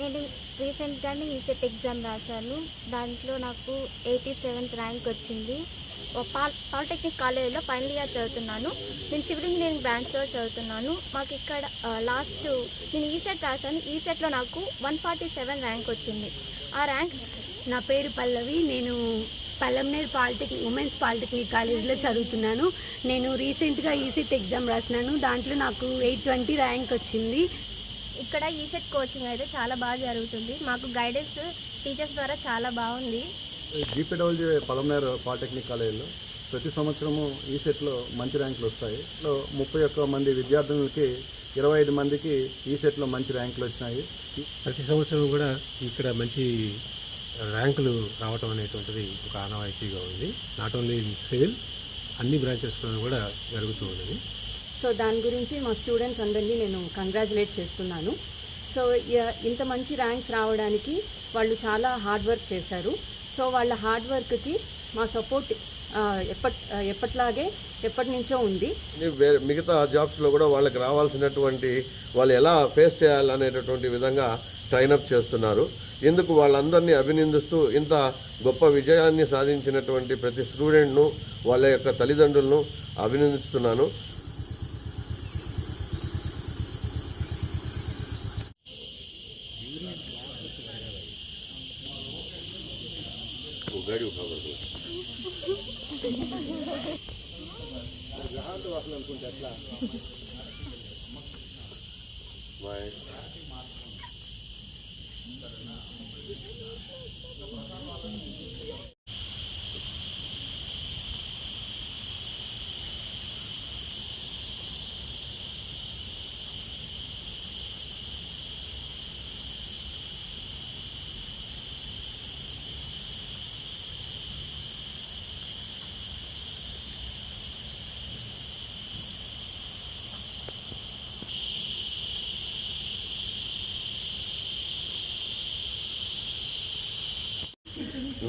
నేను రీసెంట్గానే ECET exam రాశాను. దాంట్లో నాకు ఎయిటీ సెవెంత్ ర్యాంక్ వచ్చింది. పాలిటెక్నిక్ కాలేజీలో ఫైనల్ ఇయర్ చదువుతున్నాను. నేను సివిల్ ఇంజనీరింగ్ బ్రాంచ్లో చదువుతున్నాను. మాకు ఇక్కడ లాస్ట్ నేను ఈసెట్ రాశాను. ఈసెట్లో నాకు వన్ ఫార్టీ సెవెన్ ర్యాంక్ వచ్చింది. ఆ ర్యాంక్ నా పేరు పల్లవి. నేను పల్లంనేర్ పాలిటెక్నిక్ ఉమెన్స్ పాలిటెక్నిక్ కాలేజీలో చదువుతున్నాను. నేను రీసెంట్గా ఈసెట్ ఎగ్జామ్ రాసినాను. దాంట్లో నాకు ఎయిట్ ట్వంటీ ర్యాంక్ వచ్చింది. ఇక్కడ ఈసెట్ కోచింగ్ అయితే చాలా బాగా జరుగుతుంది. మాకు గైడెన్స్ టీచర్స్ ద్వారా చాలా బాగుంది. జీపీడబ్ల్యూ పలమనేర్ పాలిటెక్నిక్ కాలేజీలో ప్రతి సంవత్సరము ఈ సెట్లో మంచి ర్యాంకులు వస్తాయి. ముప్పై ఒక్క మంది విద్యార్థులకి ఇరవై ఐదు మందికి ఈ సెట్లో మంచి ర్యాంకులు వచ్చినాయి. ప్రతి సంవత్సరం కూడా ఇక్కడ మంచి ర్యాంకులు రావటం అనేటువంటిది ఒక ఆనవాయితీగా ఉంది. నాట్ ఓన్లీ ఇన్ సివిల్ అన్ని బ్రాంచెస్లో కూడా జరుగుతూ ఉన్నది. సో దాని గురించి మా స్టూడెంట్స్ అందరినీ నేను కంగ్రాచులేట్ చేస్తున్నాను. సో ఇంత మంచి ర్యాంక్స్ రావడానికి వాళ్ళు చాలా హార్డ్ వర్క్ చేశారు. సో వాళ్ళ హార్డ్ వర్క్కి మా సపోర్ట్ ఎప్పటి ఎప్పట్లాగే ఎప్పటి నుంచో ఉంది. మిగతా జాబ్స్లో కూడా వాళ్ళకి రావాల్సినటువంటి వాళ్ళు ఎలా ఫేస్ చేయాలనేటటువంటి విధంగా ట్రైనప్ చేస్తున్నారు. ఇందుకు వాళ్ళందరినీ అభినందిస్తూ ఇంత గొప్ప విజయాన్ని సాధించినటువంటి ప్రతి స్టూడెంట్ను వాళ్ళ యొక్క తల్లిదండ్రులను అభినందిస్తున్నాను. गाड़ी उठा कर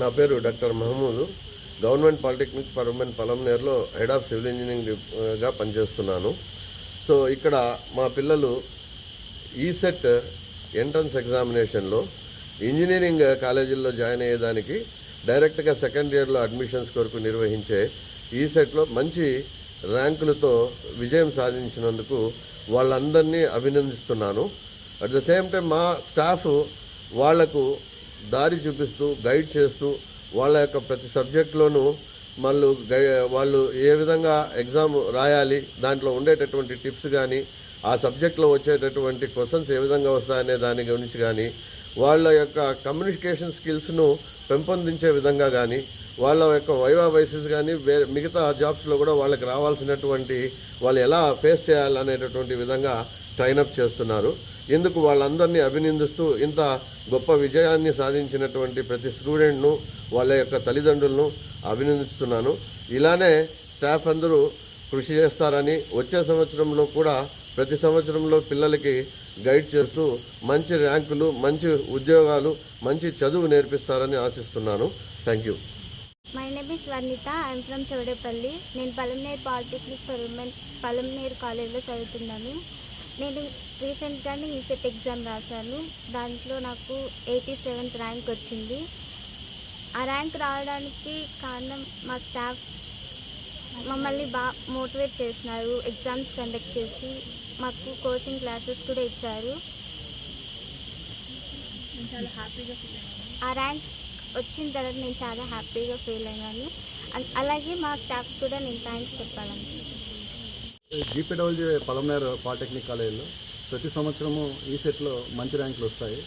నా పేరు doctor Mahmood. Government polytechnic for women పలంనేర్లో head of civil ఇంజనీరింగ్గా పనిచేస్తున్నాను. సో ఇక్కడ మా పిల్లలు ఈసెట్ ఎంట్రన్స్ ఎగ్జామినేషన్లో ఇంజనీరింగ్ కాలేజీల్లో జాయిన్ అయ్యేదానికి డైరెక్ట్గా సెకండ్ ఇయర్లో అడ్మిషన్స్ కొరకు నిర్వహించే ఈసెట్లో మంచి ర్యాంకులతో విజయం సాధించినందుకు వాళ్ళందరినీ అభినందిస్తున్నాను. అట్ ద సేమ్ టైం మా స్టాఫ్ వాళ్ళకు దారి చూపిస్తూ గైడ్ చేస్తూ వాళ్ళ యొక్క ప్రతి సబ్జెక్ట్లోనూ వాళ్ళు గై వాళ్ళు ఏ విధంగా ఎగ్జామ్ రాయాలి దాంట్లో ఉండేటటువంటి టిప్స్ కానీ ఆ సబ్జెక్ట్లో వచ్చేటటువంటి క్వశ్చన్స్ ఏ విధంగా వస్తాయనే దాని గురించి కానీ వాళ్ళ యొక్క కమ్యూనికేషన్ స్కిల్స్ను పెంపొందించే విధంగా కానీ వాళ్ళ యొక్క వైవా వైసెస్ కానీ వేరే మిగతా జాబ్స్లో కూడా వాళ్ళకి రావాల్సినటువంటి వాళ్ళు ఎలా ఫేస్ చేయాలనేటటువంటి విధంగా టైనప్ చేస్తున్నారు. ఇందుకు వాళ్ళందరినీ అభినందిస్తూ ఇంత గొప్ప విజయాన్ని సాధించినటువంటి ప్రతి స్టూడెంట్ను వాళ్ళ యొక్క తల్లిదండ్రులను అభినందిస్తున్నాను. ఇలానే స్టాఫ్ అందరూ కృషి చేస్తారని వచ్చే సంవత్సరంలో కూడా ప్రతి సంవత్సరంలో పిల్లలకి గైడ్ చేస్తూ మంచి ర్యాంకులు మంచి ఉద్యోగాలు మంచి చదువు నేర్పిస్తారని ఆశిస్తున్నాను. Thank you my name is Varnitha I'm from Chowdepalli నేను Palamaner polytechnic for women Palamaner కాలేజ్లో చదువుతున్నాను. నేను రీసెంట్గానే ఈసెట్ ఎగ్జామ్ రాశాను. దాంట్లో నాకు ఎయిటీ సెవెంత్ ర్యాంక్ వచ్చింది. ఆ ర్యాంక్ రావడానికి కారణం మా స్టాఫ్ మమ్మల్ని బాగా మోటివేట్ చేసినారు ఎగ్జామ్స్ కండక్ట్ చేసి మాకు కోచింగ్ క్లాసెస్ కూడా ఇచ్చారు. ఆ ర్యాంక్ వచ్చిన తర్వాత నేను చాలా హ్యాపీగా ఫీల్ అయ్యాను. అన్- అలాగే మా స్టాఫ్ కూడా నేను థ్యాంక్స్ చెప్పాలనుకుంటున్నాను జీపీడబ్ల్యూ పలమనేర్ పాలిటెక్నిక్ కాలేజీలో ప్రతి సంవత్సరము ఈ సెట్లో మంచి ర్యాంకులు వస్తాయి.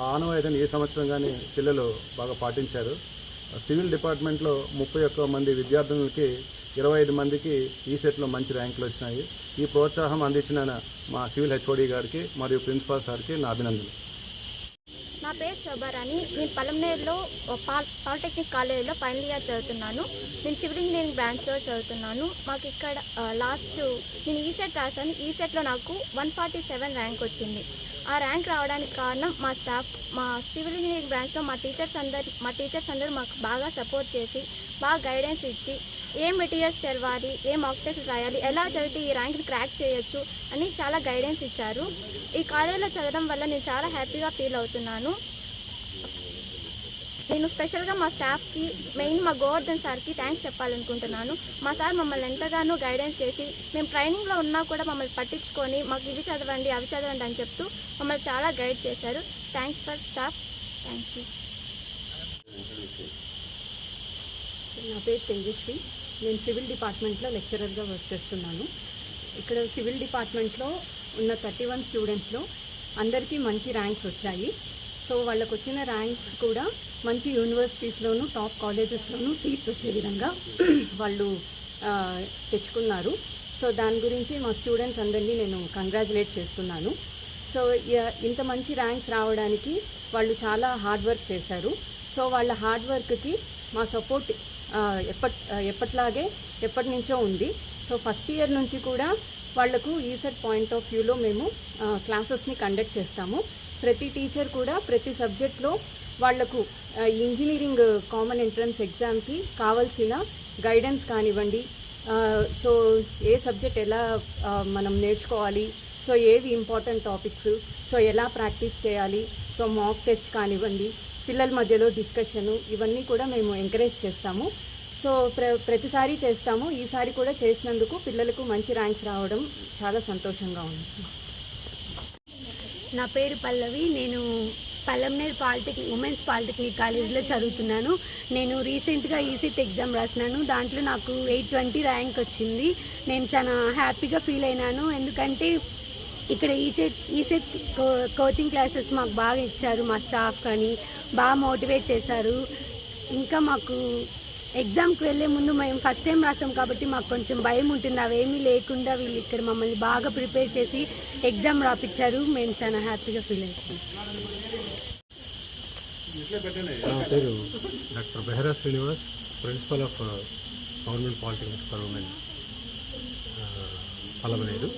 ఆ ఆనవాయితీని ఈ సంవత్సరం కానీ పిల్లలు బాగా పాటించారు. సివిల్ డిపార్ట్మెంట్లో ముప్పై ఒక్క మంది విద్యార్థులకి ఇరవై ఐదు మందికి ఈ సెట్లో మంచి ర్యాంకులు వచ్చినాయి. ఈ ప్రోత్సాహం అందించిన మా సివిల్ హెచ్ఓడి గారికి మరియు ప్రిన్సిపాల్ సార్కి నా అభినందనలు. పేరు శోభారాణి నేను పలంనేరులో పాల్ పాలిటెక్నిక్ కాలేజీలో ఫైనల్ ఇయర్ చదువుతున్నాను. నేను సివిల్ ఇంజనీరింగ్ బ్రాంచ్లో చదువుతున్నాను. మాకు ఇక్కడ లాస్ట్ నేను ఈ సెట్ రాశాను. సెట్లో నాకు వన్ ఫార్టీ సెవెన్ ర్యాంక్ వచ్చింది. ఆ ర్యాంక్ రావడానికి కారణం మా స్టాఫ్ మా సివిల్ ఇంజనీరింగ్ బ్రాంచ్లో మా టీచర్స్ అందరు మా టీచర్స్ అందరూ మాకు బాగా సపోర్ట్ చేసి బాగా గైడెన్స్ ఇచ్చి ఏ మెటీరియల్స్ చదవాలి ఏ మాక్ టెస్ట్ రాయాలి ఎలా చదివితే ఈ ర్యాంక్ని క్రాక్ చేయొచ్చు అని చాలా గైడెన్స్ ఇచ్చారు. ఈ కాలేజీలో చదవడం వల్ల నేను చాలా హ్యాపీగా ఫీల్ అవుతున్నాను. నేను స్పెషల్గా మా స్టాఫ్కి మెయిన్ మా గోవర్ధన్ సార్కి థ్యాంక్స్ చెప్పాలనుకుంటున్నాను. మా సార్ మమ్మల్ని ఎంతగానో గైడెన్స్ చేసి మేము ట్రైనింగ్లో ఉన్నా కూడా మమ్మల్ని పట్టించుకొని మాకు ఇవి చదవండి అవి చదవండి అని చెప్తూ మమ్మల్ని చాలా గైడ్ చేశారు. Thanks for staff thank you నా పేరు తేజస్వి నేను సివిల్ డిపార్ట్మెంట్లో లెక్చరర్గా వర్క్ చేస్తున్నాను. ఇక్కడ సివిల్ డిపార్ట్మెంట్లో ఉన్న థర్టీ వన్ స్టూడెంట్స్లో అందరికీ మంచి ర్యాంక్స్ వచ్చాయి. సో వాళ్ళకు వచ్చిన ర్యాంక్స్ కూడా మంచి యూనివర్సిటీస్లోనూ టాప్ కాలేజెస్లోనూ సీట్స్ వచ్చే విధంగా వాళ్ళు తెచ్చుకున్నారు. సో దాని గురించి మా స్టూడెంట్స్ అందరినీ నేను కంగ్రాచులేట్ చేస్తున్నాను. సో ఇంత మంచి ర్యాంక్స్ రావడానికి వాళ్ళు చాలా హార్డ్ వర్క్ చేశారు. సో వాళ్ళ హార్డ్ వర్క్కి మా సపోర్ట్ ఎప్పట్ ఎప్పట్లాగే ఎప్పటి నుంచో ఉంది. సో ఫస్ట్ ఇయర్ నుంచి కూడా వాళ్ళకు ఈసెట్ పాయింట్ ఆఫ్ వ్యూలో మేము క్లాసెస్ని కండక్ట్ చేస్తాము. ప్రతి టీచర్ కూడా ప్రతి సబ్జెక్ట్లో వాళ్ళకు ఇంజనీరింగ్ కామన్ ఎంట్రన్స్ ఎగ్జామ్కి కావాల్సిన గైడెన్స్ కానివ్వండి. సో ఏ సబ్జెక్ట్ ఎలా మనం నేర్చుకోవాలి సో ఏవి ఇంపార్టెంట్ టాపిక్స్ సో ఎలా ప్రాక్టీస్ చేయాలి? సో మాక్ టెస్ట్ కానివ్వండి పిల్లల మధ్యలో డిస్కషను ఇవన్నీ కూడా మేము ఎంకరేజ్ చేస్తాము. సో ప్ర ప్రతిసారి చేస్తాము. ఈసారి కూడా చేసినందుకు పిల్లలకు మంచి ర్యాంక్స్ రావడం చాలా సంతోషంగా ఉంది. నా పేరు పల్లవి. నేను పల్లంనేర్ పాలిటెక్నిక్ ఉమెన్స్ పాలిటెక్నిక్ కాలేజీలో చదువుతున్నాను. నేను రీసెంట్గా ఈసెట్ ఎగ్జామ్ రాసినాను. దాంట్లో నాకు ఎయిట్ ట్వంటీ ర్యాంక్ వచ్చింది. నేను చాలా హ్యాపీగా ఫీల్ అయినాను. ఎందుకంటే ఇక్కడ ఈసెట్ ఈసెట్ కో కోచింగ్ క్లాసెస్ మాకు బాగా ఇచ్చారు మా స్టాఫ్ కానీ బాగా మోటివేట్ చేశారు. ఇంకా మాకు ఎగ్జామ్కి వెళ్ళే ముందు మేము ఫస్ట్ టైం రాసాం కాబట్టి మాకు కొంచెం భయం ఉంటుంది. అవేమీ లేకుండా వీళ్ళు ఇక్కడ మమ్మల్ని బాగా ప్రిపేర్ చేసి ఎగ్జామ్ రాపిచ్చారు. మేము చాలా హ్యాపీగా ఫీల్ అవుతాం నా పేరు doctor Behara Srinivas principal of government polytechnic Palamaner.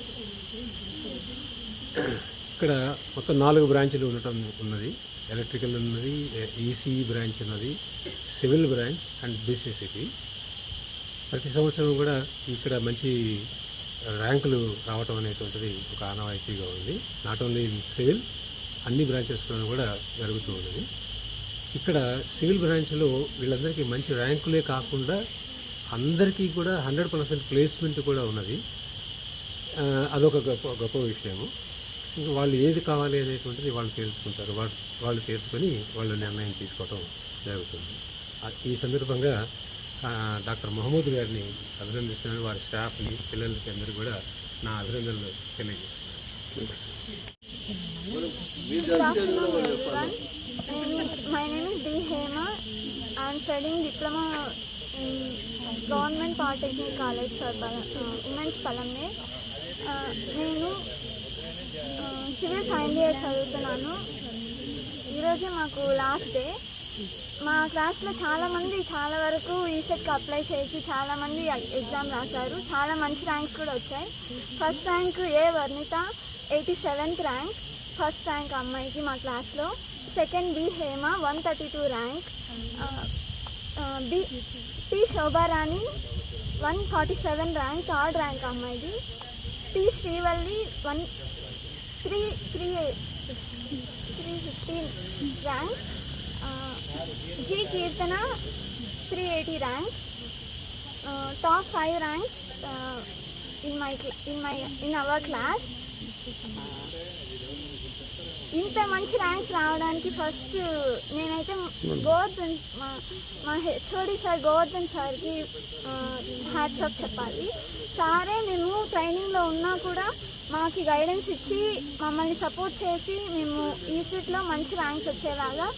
ఇక్కడ మొత్తం నాలుగు బ్రాంచ్లు ఉండటం ఉన్నది. ఎలక్ట్రికల్ ఉన్నది ఈసీ బ్రాంచ్ ఉన్నది సివిల్ బ్రాంచ్ అండ్ బీసీసీపీ ప్రతి సంవత్సరం కూడా ఇక్కడ మంచి ర్యాంకులు రావటం అనేటువంటిది ఒక ఆనవాయితీగా ఉంది. నాట్ ఓన్లీ సివిల్ అన్ని బ్రాంచెస్లోనూ కూడా జరుగుతూ ఉన్నది. ఇక్కడ సివిల్ బ్రాంచ్లో వీళ్ళందరికీ మంచి ర్యాంకులే కాకుండా అందరికీ కూడా హండ్రెడ్ పర్సెంట్ ప్లేస్మెంట్ కూడా ఉన్నది. అదొక గొప్ప గొప్ప విషయము. వాళ్ళు ఏది కావాలి అనేటువంటిది వాళ్ళు తెలుసుకుంటారు వాళ్ళు వాళ్ళు తెలుసుకొని వాళ్ళు నిర్ణయం తీసుకోవటం జరుగుతుంది ఈ సందర్భంగా డాక్టర్ మహమూద్ గారిని అభినందిస్తున్నాను వారి స్టాఫ్ని పిల్లలకి అందరూ కూడా నా అభినందనలు తెలియజేస్తున్నాను Good afternoon, everyone. And my name is D. Civil final year చదువుతున్నాను. ఈరోజే మాకు లాస్ట్ డే మా క్లాస్లో చాలామంది చాలా వరకు ఈసెట్కి అప్లై చేసి చాలామంది ఎగ్జామ్ రాశారు. చాలా మంచి ర్యాంక్స్ కూడా వచ్చాయి. First rank A Varnitha? Eighty seventh rank first rank అమ్మాయికి మా క్లాస్లో second B Hema one thirty two rank B T Shobharani one forty seven rank third rank అమ్మాయిది. T Srivalli one three three three fifteen rank. Uh, G Kirtana three eighty rank. Uh, top five ranks uh, in my in my in our class. ఇంత మంచి ranks రావడానికి first నేనైతే గోవర్ధన్ మా మా HOD sir Govardhan సార్కి hats off చెప్పాలి. సారే మేము ట్రైనింగ్లో ఉన్నా కూడా మాకు గైడెన్స్ ఇచ్చి మమ్మల్ని సపోర్ట్ చేసి మేము ఈ సీట్లో మంచి ర్యాంక్స్ వచ్చేలాగా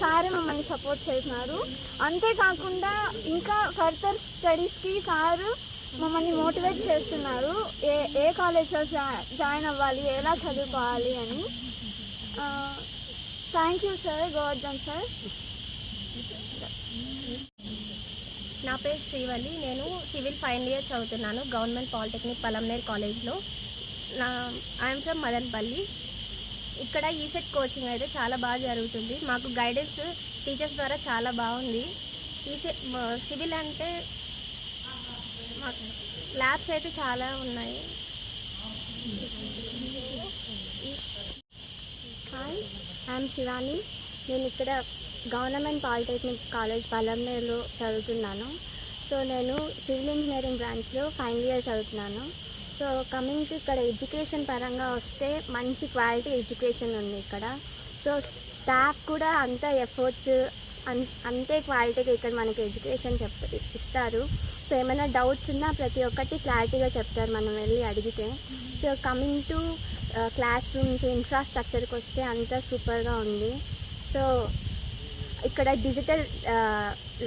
సారే మమ్మల్ని సపోర్ట్ చేసినారు. అంతేకాకుండా ఇంకా ఫర్దర్ స్టడీస్కి సారు మమ్మల్ని మోటివేట్ చేస్తున్నారు. ఏ ఏ కాలేజ్లో జా జాయిన్ అవ్వాలి ఎలా చదువుకోవాలి అని. Thank you sir Govardhan sir నా పేరు శ్రీవల్లి. నేను సివిల్ ఫైనల్ ఇయర్ చదువుతున్నాను. గవర్నమెంట్ పాలిటెక్నిక్ పలంనేర్ కాలేజ్లో. నా ఐఎమ్ ఫ్రమ్ మదన్పల్లి. ఇక్కడ ఈసెట్ కోచింగ్ అయితే చాలా బాగా జరుగుతుంది. మాకు గైడెన్స్ టీచర్స్ ద్వారా చాలా బాగుంది. ఈసెట్ సివిల్ అంటే మాకు ల్యాబ్స్ అయితే చాలా ఉన్నాయి. Hi I'm Shivani. నేను ఇక్కడ గవర్నమెంట్ పాలిటెక్నిక్ కాలేజ్ పలంనేరులో చదువుతున్నాను. సో నేను సివిల్ ఇంజనీరింగ్ బ్రాంచ్లో ఫైనల్ ఇయర్ చదువుతున్నాను. సో కమింగ్ టు ఇక్కడ ఎడ్యుకేషన్ పరంగా వస్తే మంచి క్వాలిటీ ఎడ్యుకేషన్ ఉంది ఇక్కడ. సో స్టాఫ్ కూడా అంత ఎఫర్ట్స్ అన్ అంతే క్వాలిటీగా ఇక్కడ మనకి ఎడ్యుకేషన్ చెప్ ఇస్తారు. సో ఏమైనా డౌట్స్ ఉన్నా ప్రతి ఒక్కటి క్లారిటీగా చెప్తారు మనం వెళ్ళి అడిగితే. So coming to classrooms ఇన్ఫ్రాస్ట్రక్చర్కి వస్తే అంతా సూపర్గా ఉంది. సో ఇక్కడ డిజిటల్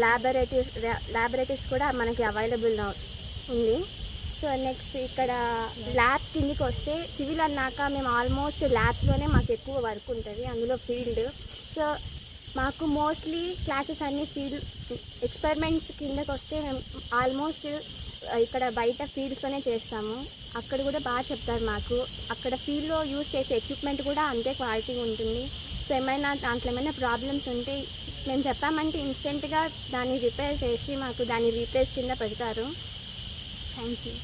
ల్యాబొరేటరీస్ ల్యాబొరేటరీస్ కూడా మనకి అవైలబుల్ ఉంది. సో నెక్స్ట్ ఇక్కడ ల్యాబ్స్ కిందికి వస్తే సివిల్ అన్నాక మేము ఆల్మోస్ట్ ల్యాబ్స్లోనే మాకు ఎక్కువ వర్క్ ఉంటుంది అందులో ఫీల్డ్ సో మాకు మోస్ట్లీ క్లాసెస్ అన్ని ఫీల్డ్ ఎక్స్పెరిమెంట్స్ కిందకి వస్తే మేము ఆల్మోస్ట్ ఇక్కడ బయట ఫీల్డ్స్తోనే చేస్తాము. అక్కడ కూడా బాగా చెప్తారు మాకు. అక్కడ ఫీల్డ్లో యూజ్ చేసే ఎక్విప్మెంట్ కూడా అంతే క్వాలిటీ ఉంటుంది. సో ఏమైనా దాంట్లో ఏమైనా ప్రాబ్లమ్స్ ఉంటే మేము చెప్పామంటే ఇన్స్టెంట్గా దాన్ని రిపేర్ చేసి మాకు దాన్ని రీప్లేస్ కింద పెడతారు. Thank you